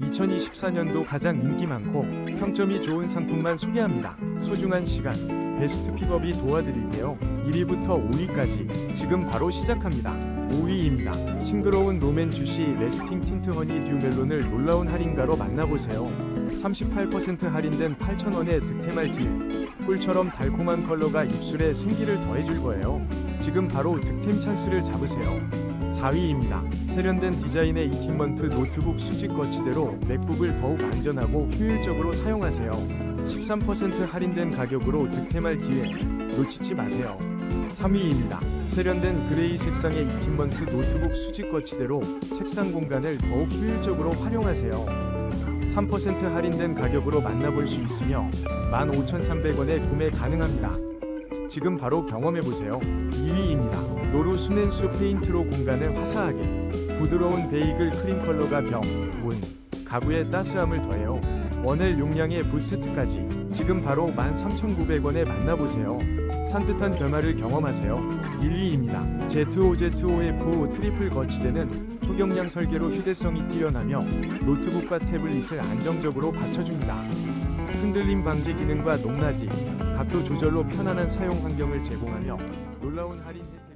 2024년도 가장 인기 많고 평점이 좋은 상품만 소개합니다. 소중한 시간, 베스트 픽업이 도와드릴게요. 1위부터 5위까지 지금 바로 시작합니다. 5위입니다. 싱그러운 노맨 주시 레스팅 틴트 허니 듀 멜론을 놀라운 할인가로 만나보세요. 38% 할인된 8,000원의 득템할 기회. 꿀처럼 달콤한 컬러가 입술에 생기를 더해줄 거예요. 지금 바로 득템 찬스를 잡으세요. 4위입니다. 세련된 디자인의 이킹먼트 노트북 수직 거치대로 맥북을 더욱 안전하고 효율적으로 사용하세요. 13% 할인된 가격으로 득템할 기회 놓치지 마세요. 3위입니다. 세련된 그레이 색상의 이킹먼트 노트북 수직 거치대로 책상 공간을 더욱 효율적으로 활용하세요. 3% 할인된 가격으로 만나볼 수 있으며 15,300원에 구매 가능합니다. 지금 바로 경험해보세요. 2위입니다. 노루 수넨수 페인트로 공간을 화사하게 부드러운 베이글 크림 컬러가 벽, 문, 가구에 따스함을 더해요. 원엘 용량의 붓 세트까지 지금 바로 13,900원에 만나보세요. 산뜻한 변화를 경험하세요. 1위입니다. Z5Z5F5 트리플 거치대는 초경량 설계로 휴대성이 뛰어나며 노트북과 태블릿을 안정적으로 받쳐줍니다. 흔들림 방지 기능과 높낮이, 각도 조절로 편안한 사용 환경을 제공하며 놀라운 할인 혜택